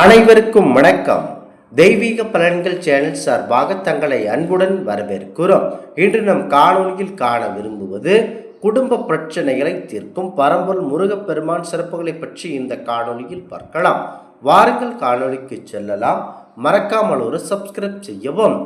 அனைவருக்கும் வணக்கம். தெய்வீக பலன்கள் சேனல் சார்பாக தங்களை அன்புடன் வரவேற்கிறோம். இன்று நம் காணொலியில் காண விரும்புவது குடும்ப பிரச்சனைகளை தீர்க்கும் பரம்பொருள் முருகப்பெருமான் சிறப்புகளை பற்றி இந்த காணொலியில் பார்க்கலாம். வாருங்கள் காணொலிக்கு செல்லலாம். மறக்காமல் ஒரு சப்ஸ்கிரைப் செய்யவும்.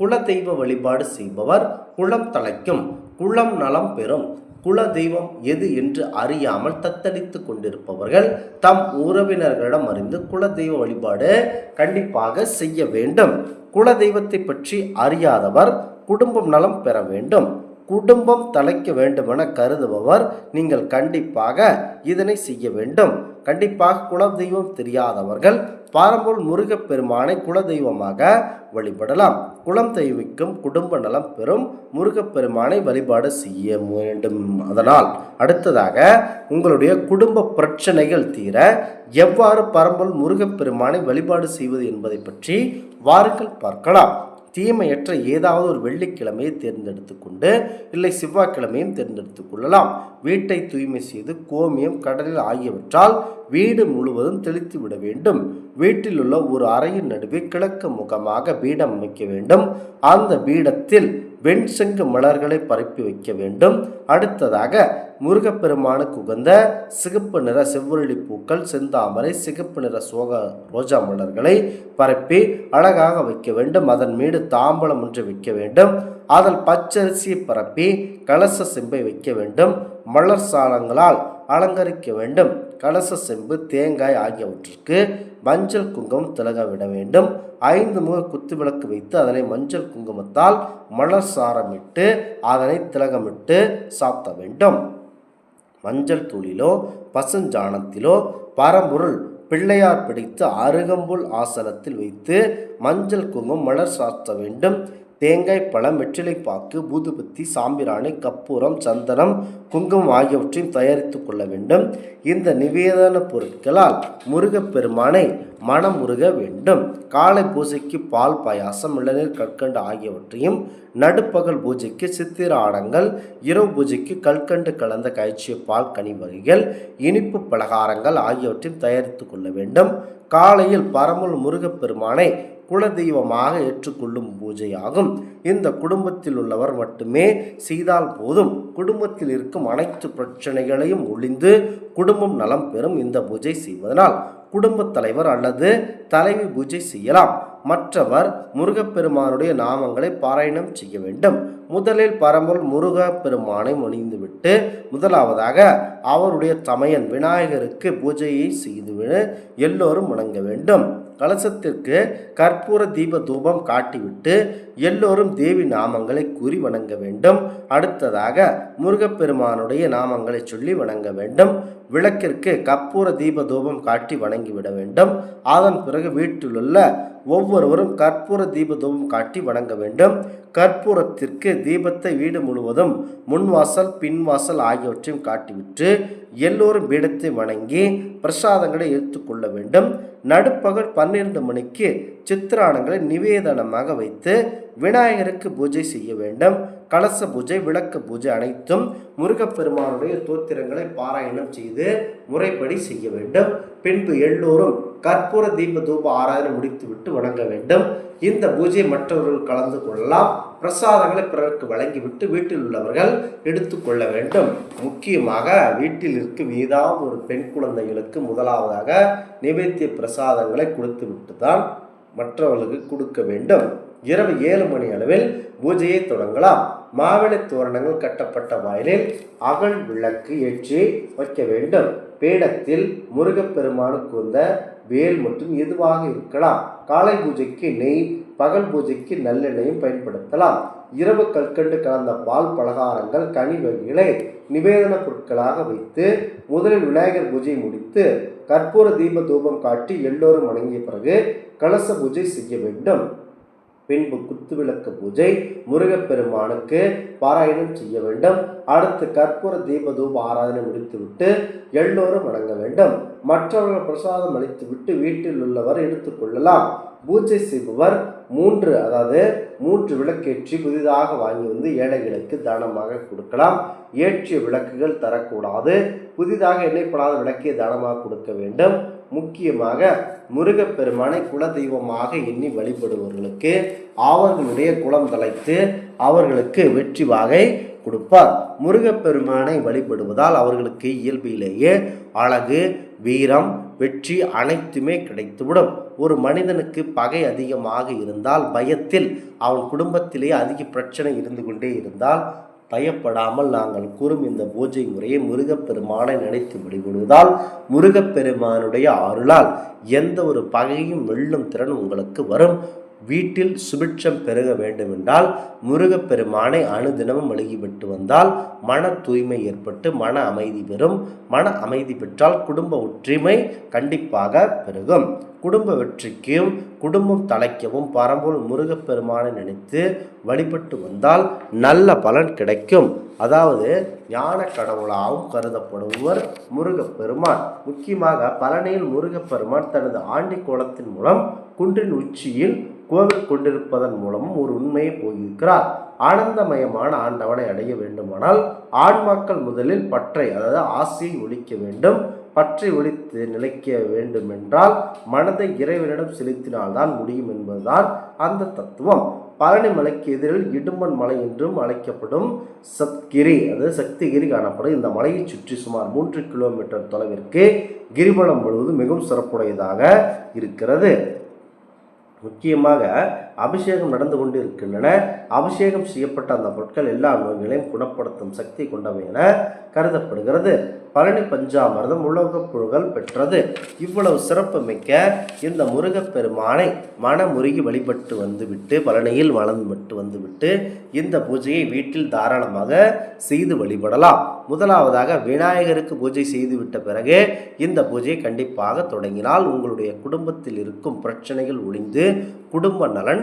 குல தெய்வ வழிபாடு செய்பவர் குளம் தலைக்கும் குளம் நலம் பெறும். குல தெய்வம் எது என்று அறியாமல் தத்தளித்து கொண்டிருப்பவர்கள் தம் உறவினர்களிடம் அறிந்து குல தெய்வ வழிபாடு கண்டிப்பாக செய்ய வேண்டும். குல தெய்வத்தை பற்றி அறியாதவர் குடும்பம் நலம் பெற வேண்டும். குடும்பம் தலைக்க வேண்டுமென கருதுபவர் நீங்கள் கண்டிப்பாக இதனை செய்ய வேண்டும். கண்டிப்பாக குலதெய்வம் தெரியாதவர்கள் பாரம்பூர் முருகப்பெருமானை குலதெய்வமாக வழிபடலாம். குலம் தெய்விக்கும் குடும்ப நலம் பெறும் முருகப்பெருமானை வழிபாடு செய்ய வேண்டும். அதனால் அடுத்ததாக உங்களுடைய குடும்ப பிரச்சனைகள் தீர எவ்வாறு பரம்பல் முருகப்பெருமானை வழிபாடு செய்வது என்பதை பற்றி வாருங்கள் பார்க்கலாம். தீமையற்ற ஏதாவது ஒரு வெள்ளிக்கிழமையை தேர்ந்தெடுத்து கொண்டு இல்லை செவ்வாய்க்கிழமையும் தேர்ந்தெடுத்து கொள்ளலாம் வீட்டை தூய்மை செய்து கோமியம் கடலில் ஆகியவற்றால் வீடு முழுவதும் தெளித்து விட வேண்டும். வீட்டில் உள்ள ஒரு அறையின் நடுவே கிழக்கு முகமாக பீடம் அமைக்க வேண்டும். அந்த பீடத்தில் வெண்செங்கு மலர்களை பரப்பி வைக்க வேண்டும். அடுத்ததாக முருகப்பெருமானுக்கு உகந்த சிகப்பு நிற செவ்வொழி பூக்கள் செந்தாமரை சிகப்பு நிற சோக ரோஜா மலர்களை பரப்பி அழகாக வைக்க வேண்டும். அதன் மீது தாம்பலம் ஒன்று வைக்க வேண்டும். அதில் பச்சரிசியை பரப்பி கலச செம்பை வைக்க வேண்டும். மலர் சாலங்களால் அலங்கரிக்க வேண்டும். கலச செம்பு தேங்காய் ஆகியவற்றிற்கு மஞ்சள் குங்குமம் திலக விட வேண்டும். ஐந்து முக குத்து விளக்கு வைத்து அதனை மஞ்சள் குங்குமத்தால் மலர் சாரமிட்டு அதனை திலகமிட்டு சாத்த வேண்டும். மஞ்சள் தூளிலோ பசுஞ்சாணத்திலோ பரம்பொருள் பிள்ளையார் பிடித்து அருகம்புல் ஆசனத்தில் வைத்து மஞ்சள் குங்குமம் மலர் சாத்த வேண்டும். தேங்காய் பழம் வெற்றிலைப்பாக்கு பூதுபத்தி சாம்பிராணி கற்பூரம் சந்தனம் குங்குமம் ஆகியவற்றையும் தயாரித்து கொள்ள வேண்டும். இந்த நிவேதன பொருட்களால் முருகப்பெருமானை மனமுருக வேண்டும். காலை பூஜைக்கு பால் பாயாசம் இளநீர் கற்கண்டு ஆகியவற்றையும் நடுப்பகல் பூஜைக்கு சித்திர ஆடங்கள் இரவு பூஜைக்கு கற்கண்டு கலந்த காய்ச்சிய பால் கனி வகைகள் இனிப்பு பலகாரங்கள் ஆகியவற்றையும் தயாரித்து கொள்ள வேண்டும். காலையில் பரமுல் முருகப்பெருமானை குலதெய்வமாக ஏற்றுக்கொள்ளும் பூஜையாகும். இந்த குடும்பத்தில் உள்ளவர் மட்டுமே செய்தால் போதும். குடும்பத்தில் இருக்கும் அனைத்து பிரச்சனைகளையும் ஒளிந்து குடும்பம் நலம் பெறும் இந்த பூஜை செய்வதனால் குடும்பத் தலைவர் அல்லது தலைவி பூஜை செய்யலாம். மற்றவர் முருகப்பெருமானுடைய நாமங்களை பாராயணம் செய்ய வேண்டும். முதலில் பரம்பல் முருகப்பெருமானை முனிந்துவிட்டு முதலாவதாக அவருடைய தமையன் விநாயகருக்கு பூஜையை செய்துவிட. எல்லோரும் வணங்க வேண்டும். கலசத்திற்கு கற்பூர தீப தூபம் காட்டிவிட்டு எல்லோரும் தேவி நாமங்களை கூறி வணங்க வேண்டும். அடுத்ததாக முருகப்பெருமானுடைய நாமங்களை சொல்லி வணங்க வேண்டும். விளக்கிற்கு கற்பூர தீப தூபம் காட்டி வணங்கிவிட வேண்டும். அதன் பிறகு வீட்டிலுள்ள ஒவ்வொருவரும் கற்பூர தீப தூபம் காட்டி வணங்க வேண்டும். கற்பூரத்திற்கு தீபத்தை வீடு முழுவதும் முன்வாசல் பின்வாசல் ஆகியவற்றையும் காட்டிவிட்டு எல்லோரும் பீடத்தை வணங்கி பிரசாதங்களை எடுத்துக்கொள்ள வேண்டும். நடுப்பகல் பன்னிரண்டு மணிக்கு சித்திரானங்களை நிவேதனமாக வைத்து விநாயகருக்கு பூஜை செய்ய வேண்டும். கலச பூஜை விளக்கு பூஜை அனைத்தும் முருகப்பெருமானுடைய தோத்திரங்களை பாராயணம் செய்து முறைப்படி செய்ய வேண்டும். பின்பு எல்லோரும் கற்பூர தீப தூப ஆராதனை முடித்துவிட்டு வணங்க வேண்டும். இந்த பூஜை மற்றவர்கள் கலந்து கொள்ளலாம். பிரசாதங்களை பிறருக்கு வழங்கிவிட்டு வீட்டில் உள்ளவர்கள் எடுத்துக்கொள்ள வேண்டும். முக்கியமாக வீட்டில் இருக்கும் ஏதாவது ஒரு பெண் குழந்தைகளுக்கு முதலாவதாக நிவேத்திய பிரசாதங்களை கொடுத்துவிட்டு தான் மற்றவர்களுக்கு கொடுக்க வேண்டும். இரவு ஏழு மணி அளவில் பூஜையை தொடங்கலாம். மாவிளை தோரணங்கள் கட்டப்பட்ட வாயிலில் அகல் விளக்கு ஏற்றி வைக்க வேண்டும். பீடத்தில் முருகப்பெருமானுக்கு வந்த வேல் மற்றும் எதுவாக இருக்கலாம். காலை பூஜைக்கு நெய் பகல் பூஜைக்கு நல்லெண்ணையும் பயன்படுத்தலாம். இரவு கற்கண்டு கலந்த பால் பலகாரங்கள் கனி வகைகளை நிவேதன பொருட்களாக வைத்து முதலில் விநாயகர் பூஜை முடித்து கற்பூர தீப தூபம் காட்டி எல்லோரும் வணங்கிய பிறகு கலச பூஜை செய்ய வேண்டும். பின்பு குத்துவிளக்கு பூஜை முருகப்பெருமானுக்கு பாராயணம் செய்ய வேண்டும். அடுத்து கற்பூர தீபதூப ஆராதனை முடித்துவிட்டு எல்லோரும் வணங்க வேண்டும். மற்றவர்கள் பிரசாதம் அளித்துவிட்டு வீட்டில் உள்ளவர் எடுத்துக்கொள்ளலாம் பூஜை செய்பவர் மூன்று அதாவது மூன்று விளக்கேற்றி புதிதாக வாங்கி வந்து ஏழைகளுக்கு தானமாக கொடுக்கலாம். ஏற்றிய விளக்குகள் தரக்கூடாது. புதிதாக எண்ணெய்ப்படாத விளக்கை தானமாக கொடுக்க வேண்டும். முக்கியமாக முருகப்பெருமானை குலதெய்வமாக எண்ணி வழிபடுபவர்களுக்கு அவர்களுடைய குலம் தலைத்து அவர்களுக்கு வெற்றி வாகை கொடுப்பார். முருகப்பெருமானை வழிபடுவதால் அவர்களுக்கு இயல்பிலேயே அழகு வீரம் வெற்றி அனைத்துமே கிடைத்துவிடும். ஒரு மனிதனுக்கு பகை அதிகமாக இருந்தால் பயத்தில் அவன் குடும்பத்திலே அதிக பிரச்சனை இருந்து கொண்டே இருந்தால் பயப்படாமல் நாங்கள் கூறும் இந்த பூஜை முறையை முருகப்பெருமானை நினைத்து வழிபடுவதால் முருகப்பெருமானுடைய அருளால் எந்த ஒரு பகையும் வெல்லும் திறன் உங்களுக்கு வரும். வீட்டில் சுபிட்சம் பெருக வேண்டுமென்றால் முருகப்பெருமானை அணுதினமும் வழிபட்டு வந்தால் மன தூய்மை ஏற்பட்டு மன அமைதி பெறும். மன அமைதி பெற்றால் குடும்ப ஒற்றுமை கண்டிப்பாக பெருகும். குடும்ப வெற்றிக்கும் குடும்பம் தலைக்கவும் பரம்பொருள் முருகப்பெருமானை நினைத்து வழிபட்டு வந்தால் நல்ல பலன் கிடைக்கும். அதாவது ஞான கடவுளாகவும் கருதப்படுபவர் முருகப்பெருமான். முக்கியமாக பழனியில் முருகப்பெருமான் தனது ஆண்டி கோலத்தின் மூலம் குன்றின் உச்சியில் கோவில் கொண்டிருப்பதன் மூலமும் ஒரு உண்மையை போயிருக்கிறார். ஆனந்தமயமான ஆண்டவனை அடைய வேண்டுமானால் ஆன்மாக்கள் முதலில் பற்றை அதாவது ஆசையை ஒழிக்க வேண்டும். பற்றை ஒழித்து நிலைக்க வேண்டும் என்றால் மனதை இறைவனிடம் செலுத்தினால்தான் முடியும் என்பதுதான் அந்த தத்துவம். பழனி மலைக்கு எதிரில் இடும்பன் மலை என்றும் அழைக்கப்படும் சத்கிரி அதாவது சக்திகிரி காணப்படும். இந்த மலையை சுற்றி சுமார் மூன்று கிலோமீட்டர் தொலைவிற்கு கிரிவலம் முழுவதும் மிகவும் சிறப்புடையதாக இருக்கிறது. முக்கியமாக அபிஷேகம் நடந்து கொண்டு இருக்கின்றன அபிஷேகம் செய்யப்பட்ட அந்த பொருட்கள் எல்லா நோய்களையும் குணப்படுத்தும் சக்தி கொண்டவை என கருதப்படுகிறது. பழனி பஞ்சாமிரதம் உலோகப் புகழ் பெற்றது. இவ்வளவு சிறப்பு மிக்க இந்த முருகப்பெருமானை மனமுருகி வழிபட்டு வந்துவிட்டு பழனியில் வளர்ந்துவிட்டு வந்துவிட்டு இந்த பூஜையை வீட்டில் தாராளமாக செய்து வழிபடலாம். முதலாவதாக விநாயகருக்கு பூஜை செய்துவிட்ட பிறகு இந்த பூஜையை கண்டிப்பாக தொடங்கினால் உங்களுடைய குடும்பத்தில் இருக்கும் பிரச்சனைகள் ஒழிந்து குடும்ப நலன்